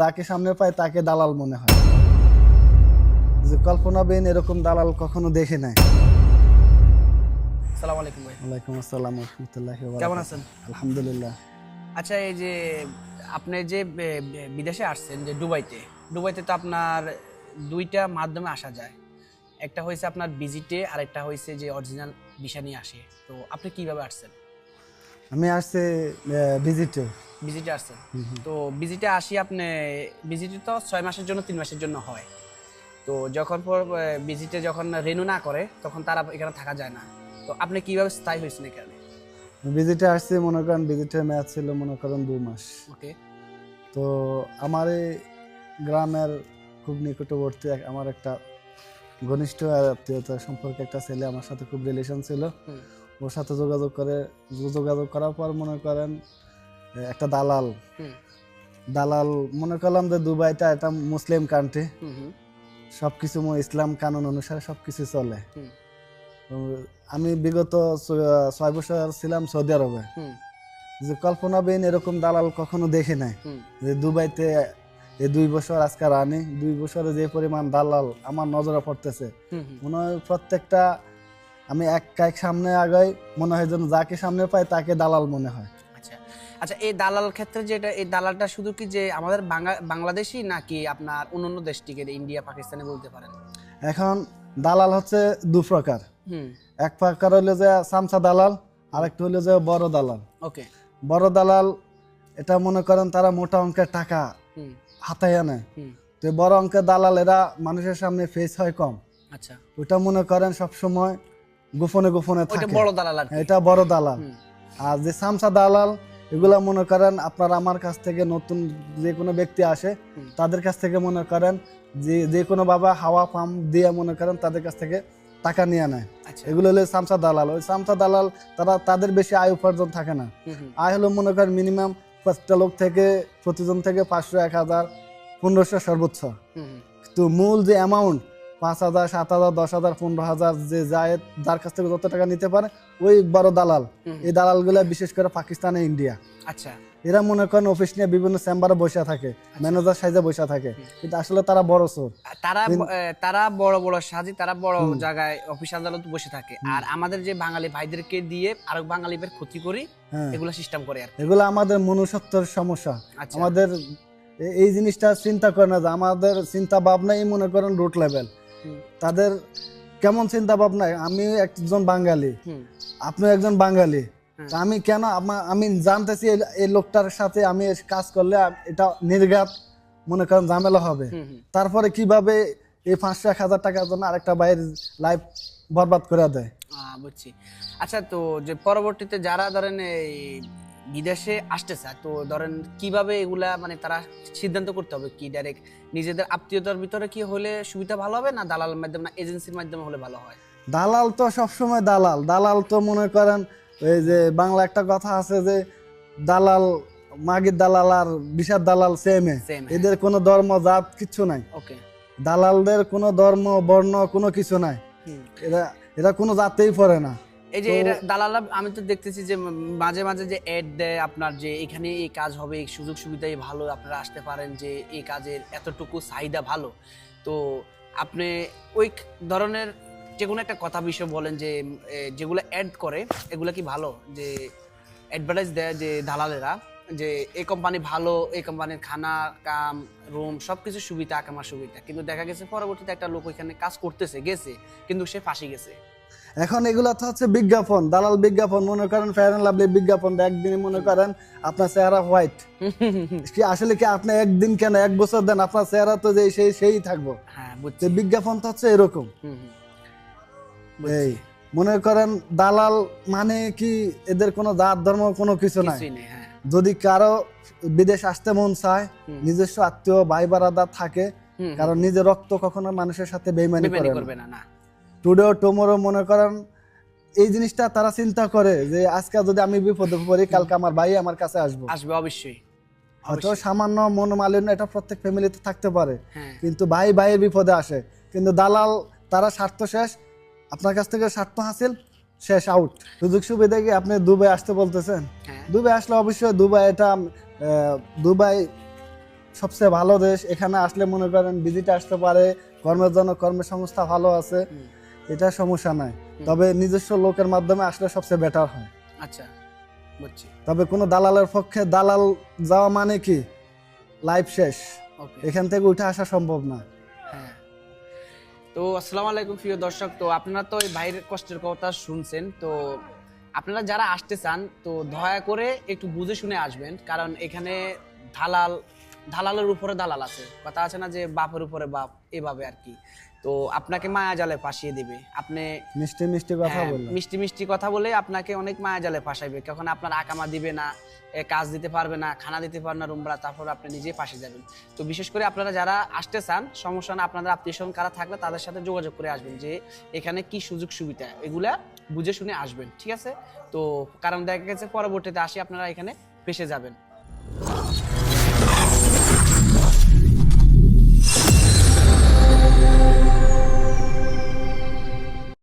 যাকে সামনে পায় তাকে দালাল মনে হয়। যে কল্পনা বেন এরকম দালাল কখনো দেখে নাই। সালাম আলাইকুম ভাই। ওয়ালাইকুম আসসালাম রহমতুল্লাহ কেমন আছেন? আলহামদুলিল্লাহ। আচ্ছা এই যে আপনি যে বিদেশে আসছেন যে দুবাইতে দুবাইতে তো আপনার দুইটা মাধ্যমে আসা যায়। একটা হয়েছে আপনার ভিজিটে আর একটা হয়েছে যে অরিজিনাল ভিসা নিয়ে আসে। তো আপনি কীভাবে আসছেন? আমি আসছে ভিজিটে ভিজিটে আসছেন? তো ভিজিটে আসি আপনি ভিজিটে তো ছয় মাসের জন্য তিন মাসের জন্য হয়। তো যখন পর ভিজিটে যখন রেনু না করে তখন তারা এখানে থাকা যায় না। তো আপনি কীভাবে স্থায়ী হয়েছেন এখানে? ভিজিটে আসছে মনে করেন ভিজিটের ম্যাচ ছিল মনে করেন দু মাস। ওকে। তো আমার এই গ্রামের খুব নিকটবর্তী আমার একটা ঘনিষ্ঠ আত্মীয়তা সম্পর্কে একটা ছেলে আমার সাথে খুব রিলেশন ছিল। ওর সাথে যোগাযোগ করে যোগাযোগ করার পর মনে করেন একটা দালাল। দালাল মনে করলাম যে দুবাইটা একটা মুসলিম কান্ট্রি সবকিছু ইসলাম কানুন অনুসারে সবকিছু চলে। আমি বিগত ছয় বছর ছিলাম সৌদি আরবে। যে কল্পনা বেন এরকম দালাল কখনো দেখে নাই। যে দুবাইতে এই দুই বছর আজকে রানি দুই বছরে যে পরিমাণ দালাল আমার নজরে পড়তেছে। মনে হয় প্রত্যেকটা আমি এক কাইক সামনে আগাই মনে হয় যেন যাকে সামনে পাই তাকে দালাল মনে হয়। আচ্ছা আচ্ছা এই দালাল ক্ষেত্রে যেটা এই দালালটা শুধু কি যে আমাদের বাংলা- বাংলাদেশি নাকি আপনার অন্যান্য দেশ থেকে ইন্ডিয়া পাকিস্তানে বলতে পারেন? এখন দালাল হচ্ছে দু প্রকার। হুম। এক প্রকার হলো যে সামসা দালাল আরেকটা হলো যে বড় দালাল। ওকে। বড় দালাল এটা মনে করেন তারা মোটা অঙ্কের টাকা হাতায় আনে। হুম। তো বড় অঙ্কের দালাল এরা মানুষের সামনে ফেস হয় কম। আচ্ছা। ওটা মনে করেন সব সময় গোপনে গোপনে থাকে। বড় দালাল এটা বড় দালাল। আর যে সামসা দালাল এগুলা মনে করেন আপনার আমার কাছ থেকে নতুন যে কোনো ব্যক্তি আসে তাদের কাছ থেকে মনে করেন যে যে কোনো বাবা হাওয়া পাম্প দিয়ে মনে করেন তাদের কাছ থেকে টাকা নিয়ে নেয়। আচ্ছা। এগুলো হলো সামসা দালাল। ওই সামসা দালাল তারা তাদের বেশি আয় উপার্জন থাকে না। আয় হলো মনে করেন মিনিমাম পাঁচটা লোক থেকে প্রতিজন থেকে পাঁচশো এক হাজার পনেরোশো সর্বোচ্চ। তো মূল যে অ্যামাউন্ট পাঁচ হাজার সাত হাজার দশ হাজার পনেরো হাজার যে যায় যার কাছ থেকে যত টাকা নিতে পারে ওই বড় দালাল। এই দালালগুলো বিশেষ করে পাকিস্তান ইন্ডিয়া। আচ্ছা। এরা মনে করেন অফিস নিয়ে বিভিন্ন চেম্বারে বসে থাকে ম্যানেজার সাইজে বসে থাকে। কিন্তু আসলে তারা বড় চোর। তারা তারা বড় বড় সাজি তারা বড় জায়গায় অফিস আদালত বসে থাকে। আর আমাদের যে বাঙালি ভাইদেরকে দিয়ে আরও বাঙালিদের ক্ষতি করি হ্যাঁ। এগুলো সিস্টেম করে আর এগুলো আমাদের মনুষ্যত্বের সমস্যা। আচ্ছা। আমাদের এই জিনিসটা চিন্তা করে না যে আমাদের চিন্তা ভাবনাই মনে করেন রুট লেভেল তাদের কেমন চিন্তা ভাবনা? আমি একজন বাঙালি। আপনি একজন বাঙালি। আমি কেন আমি জানতেছি এই- লোকটার সাথে আমি কাজ করলে এটা নির্ঘাত মনে করেন ঝামেলা হবে। তারপরে কীভাবে এই পাঁচশো এক হাজার টাকার জন্য আরেকটা বাইরের লাইফ বরবাদ করে দেয়? বুঝছি। আচ্ছা তো যে পরবর্তীতে যারা ধরেন এই বিদেশে আসতে চায় তো ধরেন কীভাবে এগুলা মানে তারা সিদ্ধান্ত করতে হবে কি? ডাইরেক্ট নিজেদের আত্মীয়তার ভিতরে কি হলে সুবিধা ভালো হবে না দালাল মাধ্যমে না এজেন্সির মাধ্যমে হলে ভালো হয়? দালাল তো সবসময় দালাল। দালাল তো মনে করেন এই যে বাংলা একটা কথা আছে যে দালাল মাগির দালাল আর বিষাদ দালাল সেমে হ্যাঁ। এদের কোনো ধর্ম জাত কিছু নাই। ওকে দালালদের কোনো ধর্ম বর্ণ কোনো কিছু নাই। এরা এরা কোনো জাতেই পড়ে না। এই যে দালালা আমি তো দেখতেছি যে মাঝে মাঝে যে অ্যাড দেয় আপনার যে এখানে এই কাজ হবে এই সুযোগ সুবিধাই ভালো আপনারা আসতে পারেন যে এই কাজের এতটুকু চাহিদা ভালো। তো আপনি ওই ধরনের যে কোনো একটা কথা বিষয় বলেন যে যেগুলো অ্যাড করে এগুলো কি ভালো? যে অ্যাডভার্টাইজ দেয় যে দালালেরা যে এই কোম্পানি ভালো এই কোম্পানির খানা কাম রুম সবকিছু সুবিধা কামার সুবিধা। কিন্তু দেখা গেছে পরবর্তীতে একটা লোক ওইখানে কাজ করতেছে গেছে কিন্তু সে ফাঁসি গেছে। এখন এগুলো তো হচ্ছে বিজ্ঞাপন দালাল বিজ্ঞাপন মনে করেন ফেয়ার অ্যান্ড লাভলি বিজ্ঞাপন একদিনে মনে করেন আপনার চেহারা হোয়াইট কি আসলে কি আপনি একদিন কেন এক বছর দেন আপনার চেহারা তো যে সেই সেই থাকব? হ্যাঁ বিজ্ঞাপন তো হচ্ছে এরকম। এই মনে করেন দালাল মানে কি এদের কোনো জাত ধর্ম কোনো কিছু নাই। হ্যাঁ। যদি কারও বিদেশ আসতে মন চায় নিজস্ব আত্মীয় ভাই বারাদা থাকে কারণ নিজের রক্ত কখনো মানুষের সাথে বেইমানি বেমানি করবে না না। টুডে টুমোরো মনে করেন এই জিনিসটা তারা চিন্তা করে যে আজকে যদি আমি বিপদে পড়ি কালকে আমার ভাই আমার কাছে আসব। আসবে অবশ্যই। হয়তো। সামান্য মনোমালিন্য এটা প্রত্যেক ফ্যামিলিতে থাকতে পারে। হ্যাঁ। কিন্তু ভাই ভাইয়ের বিপদে আসে। কিন্তু দালাল তারা স্বার্থ শেষ। আপনার কাছ থেকে স্বার্থ হাসিল শেষ আউট সুযোগ সুবিধা কি আপনি দুবাই আসতে বলতেছেন? হ্যাঁ। দুবাই আসলে অবশ্যই দুবাই এটা দুবাই সবচেয়ে ভালো দেশ। এখানে আসলে মনে করেন ভিজিটে আসতে পারে। কর্মের জন্য কর্মসংস্থা ভালো আছে। এটা সমস্যা নাই। তবে নিজস্ব লোকের মাধ্যমে আসলে সবচেয়ে বেটার হয়। আচ্ছা বুঝছি। তবে কোনো দালালের পক্ষে দালাল যাওয়া মানে কি? লাইফ শেষ। এখান থেকে উঠে আসা সম্ভব না। হ্যাঁ। তো আসসালামু আলাইকুম প্রিয় দর্শক। তো আপনারা তো এই বাইরের কষ্টের কথা শুনছেন। তো আপনারা যারা আসতে চান তো দয়া করে একটু বুঝে শুনে আসবেন। কারণ এখানে দালাল দালালের উপরে দালাল আছে কথা আছে না যে বাপের উপরে বাপ এভাবে আর কি। তো আপনাকে মায়া জালে ফাঁসিয়ে দিবে। আপনি মিষ্টি মিষ্টি কথা হ্যাঁ, বললাম মিষ্টি মিষ্টি কথা বলে আপনাকে অনেক মায়া জালে ফাঁসাইবে। কখন আপনার আকামা দিবে না কাজ দিতে পারবে না খানা দিতে পারবে না রুমরা তারপর আপনি নিজেই ফাঁসে যাবেন তো বিশেষ করে আপনারা যারা আসতে চান সমস্যা না আপনাদের আত্মীয় স্বজন কারা থাকলে তাদের সাথে যোগাযোগ করে আসবেন যে এখানে কি সুযোগ সুবিধা এগুলা বুঝে শুনে আসবেন ঠিক আছে? তো কারণ দেখা গেছে পরবর্তীতে আসি আপনারা এখানে ফেসে যাবেন।